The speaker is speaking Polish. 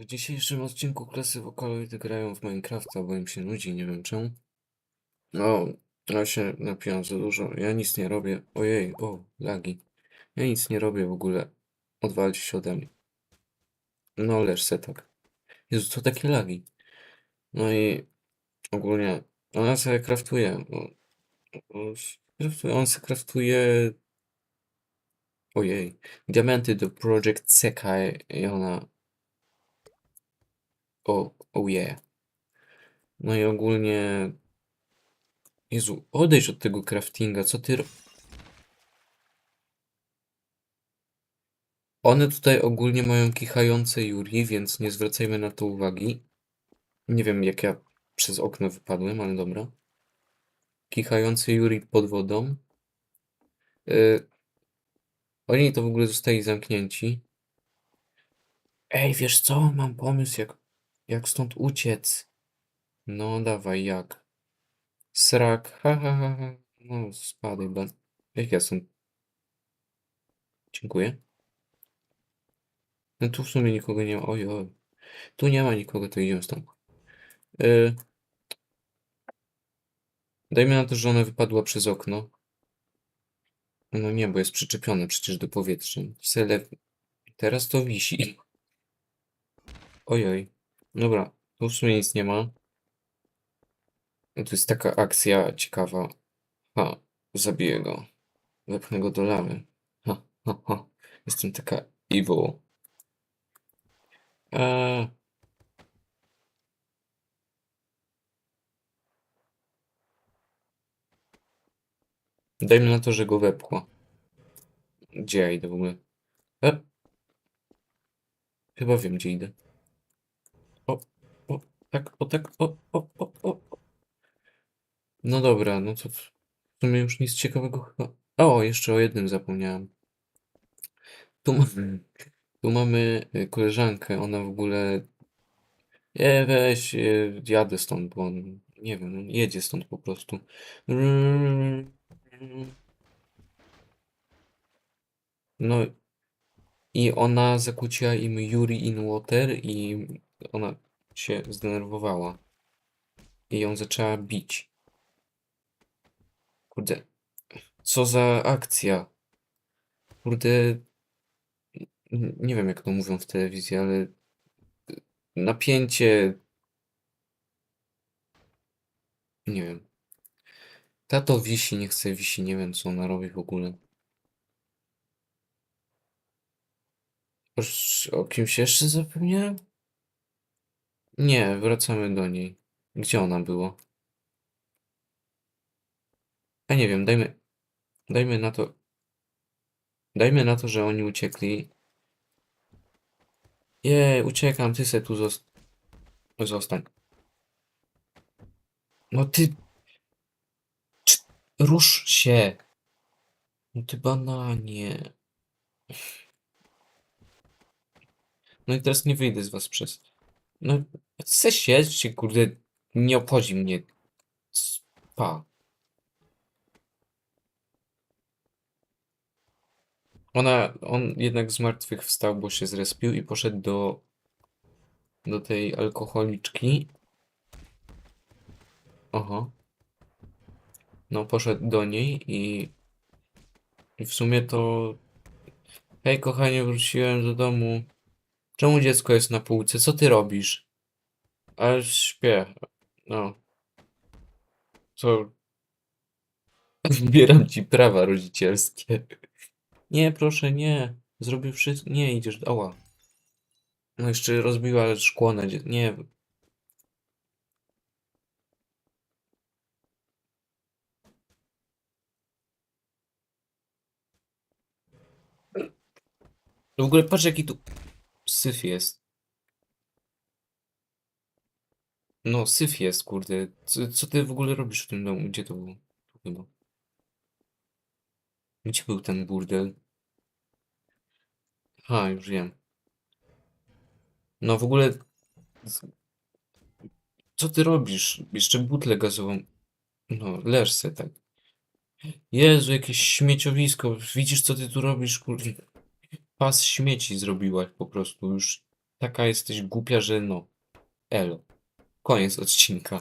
W dzisiejszym odcinku klasy wokaloid grają w Minecrafta, bo im się nudzi, nie wiem czemu. No, ja się napiłem za dużo. Ja nic nie robię. Ojej, o, lagi. Ja nic nie robię w ogóle. Odwalcie się ode mnie. No, leż se tak. Jezu, co takie lagi? No i ogólnie ona sobie kraftuje. kraftuje- On sobie kraftuje. Ojej. Diamenty do Project Sekai i ona. O, oh. No i ogólnie. Jezu, odejdź od tego craftinga, co ty. One tutaj ogólnie mają kichające Yuri, więc nie zwracajmy na to uwagi. Nie wiem, jak ja przez okno wypadłem, ale dobra. Kichający Yuri pod wodą. Y, Oni to w ogóle zostali zamknięci. Ej, wiesz co? Mam pomysł, jak, jak stąd uciec. No, dawaj, jak? Srak, ha, ha, ha, ha. No, spadaj, ban. Jak ja stąd? Dziękuję. No tu w sumie nikogo nie ma. Oj, oj. Tu nie ma nikogo, to idziemy stąd. Yy, dajmy na to, że ona wypadła przez okno. No nie, bo jest przyczepione przecież do powietrza. Sele... Teraz to wisi. Ojoj. Dobra, tu w sumie nic nie ma. To jest taka akcja ciekawa. Ha, zabiję go. Wepchnę go do lawy. Ha, ha, ha. Jestem taka evil. Eee, dajmy na to, że go wepchła. Gdzie ja idę w ogóle? E? Chyba wiem, gdzie idę. O, o, tak, o, tak, o, o, o, o. No dobra, no to w sumie już nic ciekawego chyba. O, jeszcze o jednym zapomniałem. Tu, ma, tu mamy y, koleżankę, ona w ogóle. E, weź, y, jadę stąd, bo on, nie wiem, jedzie stąd po prostu. No i ona zakłóciła im Yuri in Water i ona się zdenerwowała. I ją zaczęła bić. Kurde, co za akcja? Kurde, nie wiem jak to mówią w telewizji, ale napięcie. Nie wiem. Tato wisi, nie chce wisi, nie wiem co ona robi w ogóle. O kimś jeszcze zapomniałem? Nie, wracamy do niej. Gdzie ona była? Ja nie wiem, dajmy, dajmy na to, dajmy na to, że oni uciekli. Jej, uciekam, ty se tu zos zostań. No ty, rusz się. No ty bananie. No i teraz nie wyjdę z was przez. No, se siedźcie, kurde, nie obchodzi mnie. Pa. Ona, on jednak z martwych wstał, bo się zrespił i poszedł do, do tej alkoholiczki. Oho. No, poszedł do niej i, i w sumie to. Hej, kochanie, wróciłem do domu. Czemu dziecko jest na półce? Co ty robisz? Ale śpię. No. Co? Zbieram ci prawa rodzicielskie. Nie, proszę, nie. Zrobię wszystko. Nie, idziesz. Ała. No jeszcze rozbiła szkło na dzie... Nie. W ogóle patrz jaki tu syf jest. No, syf jest, kurde. Co, co ty w ogóle robisz w tym domu? Gdzie to było? Tu chyba. Gdzie był ten burdel? A, już wiem. No w ogóle... Co ty robisz? Jeszcze butlę gazową. No, leż se tak. Jezu, jakieś śmieciowisko. Widzisz, co ty tu robisz, kurde? Pas śmieci zrobiłaś po prostu już. Taka jesteś głupia, że no. Elo. Koniec odcinka.